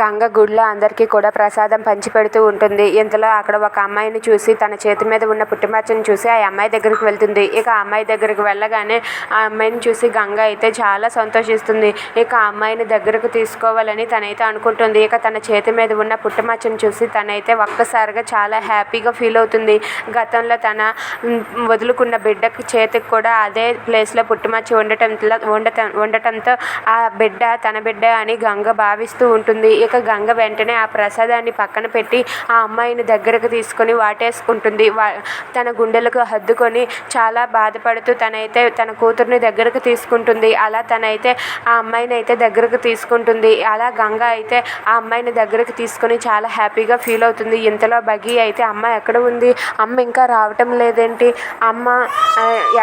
గంగ గుడిలో అందరికీ కూడా ప్రసాదం పంచిపెడుతూ ఉంటుంది. ఇంతలో అక్కడ ఒక అమ్మాయిని చూసి తన చేతి మీద ఉన్న పుట్టిమచ్చని చూసి ఆ అమ్మాయి దగ్గరికి వెళ్తుంది. ఇక ఆ అమ్మాయి దగ్గరికి వెళ్ళగానే ఆ అమ్మాయిని చూసి గంగ అయితే చాలా సంతోషిస్తుంది. ఇక ఆ అమ్మాయిని దగ్గరకు తీసుకోవాలని తనైతే అనుకుంటుంది. ఇక తన చేతి మీద ఉన్న పుట్టిమచ్చని చూసి తనైతే ఒక్కసారిగా చాలా హ్యాపీగా ఫీల్ అవుతుంది. గతంలో తన వదులుకున్న బిడ్డకి చేతికి కూడా అదే ప్లేస్లో పుట్టుమచ్చ ఉండటంతో ఉండటం ఉండటంతో ఆ బిడ్డ తన బిడ్డ అని గంగ భావిస్తూ ఉంటుంది. ఇక గంగ వెంటనే ఆ ప్రసాదాన్ని పక్కన పెట్టి ఆ అమ్మాయిని దగ్గరకు తీసుకొని వాటేసుకుంటుంది. వా తన గుండెలకు హద్దుకొని చాలా బాధపడుతూ తనైతే తన కూతుర్ని దగ్గరకు తీసుకుంటుంది. అలా తనైతే ఆ అమ్మాయిని అయితే దగ్గరకు తీసుకుంటుంది. అలా గంగ అయితే ఆ అమ్మాయిని దగ్గరకు తీసుకొని చాలా హ్యాపీగా ఫీల్ అవుతుంది. ఇంతలో బగి అయితే అమ్మ ఎక్కడ ఉంది? అమ్మ ఇంకా రావటం లేదేంటి? అమ్మ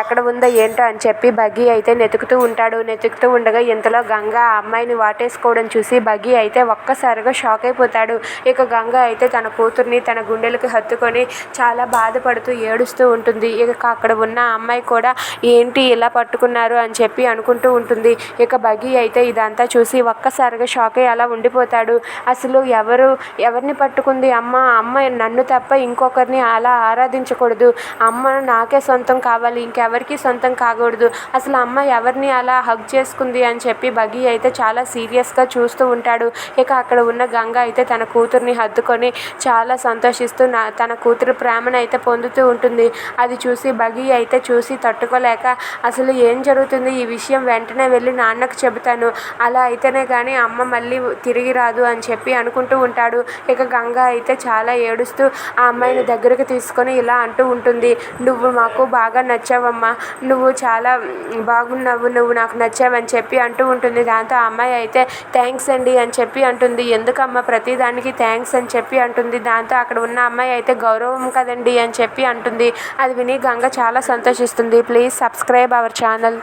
ఎక్కడ ఉందో ఏంటో? అని చెప్పి బగి అయితే నెతుకుతూ ఉంటాడు. నెతుకుతూ ఉండగా ఇంతలో గంగ ఆ అమ్మాయిని వాటేసుకోవడం చూసి బగి అయితే ఒక్కసారిగా షాక్ అయిపోతాడు. ఇక గంగ అయితే తన కూతుర్ని తన గుండెలకు హత్తుకొని చాలా బాధపడుతూ ఏడుస్తూ ఉంటుంది. ఇక అక్కడ ఉన్న అమ్మాయి కూడా ఏంటి ఇలా పట్టుకున్నారు? అని చెప్పి అనుకుంటూ ఉంటుంది. ఇక బగి అయితే ఇదంతా చూసి ఒక్కసారిగా షాక్ అయ్యి అలా ఉండిపోతాడు. అసలు ఎవరు ఎవరిని పట్టుకుంది అమ్మ? అమ్మ నన్ను తప్ప ఇంకొకరిని అలా ఆరాధించకూడదు. అమ్మ నాకే సొంతం కావాలి ఇంకెవరికి సొంతం కాకూడదు. అసలు అమ్మ ఎవరిని అలా హగ్ చేసుకుంది అని చెప్పి బగి అయితే చాలా సీరియస్గా చూస్తూ ఉంటాడు. ఇక ఇక అక్కడ ఉన్న గంగ అయితే తన కూతుర్ని హత్తుకొని చాలా సంతోషిస్తూ నా తన కూతురు ప్రేమను అయితే పొందుతూ ఉంటుంది. అది చూసి బగి అయితే చూసి తట్టుకోలేక అసలు ఏం జరుగుతుంది? ఈ విషయం వెంటనే వెళ్ళి నాన్నకు చెబుతాను. అలా అయితేనే కానీ అమ్మ మళ్ళీ తిరిగి రాదు అని చెప్పి అనుకుంటూ ఉంటాడు. ఇక గంగ అయితే చాలా ఏడుస్తూ ఆ అమ్మాయిని దగ్గరకు తీసుకొని ఇలా అంటూ ఉంటుంది. నువ్వు మాకు బాగా నచ్చావమ్మా. నువ్వు చాలా బాగున్నావు. నువ్వు నాకు నచ్చావని చెప్పి అంటూ ఉంటుంది. దాంతో ఆ అమ్మాయి అయితే థ్యాంక్స్ అండి అని చెప్పి అంటుంది. ఎందుకమ్మా ప్రతిదానికి థ్యాంక్స్ అని చెప్పి అంటుంది. దాంతో అక్కడ ఉన్న అమ్మాయి అయితే గౌరవం కదండి అని చెప్పి అంటుంది. అది విని గంగ చాలా సంతోషిస్తుంది. Please subscribe our channel.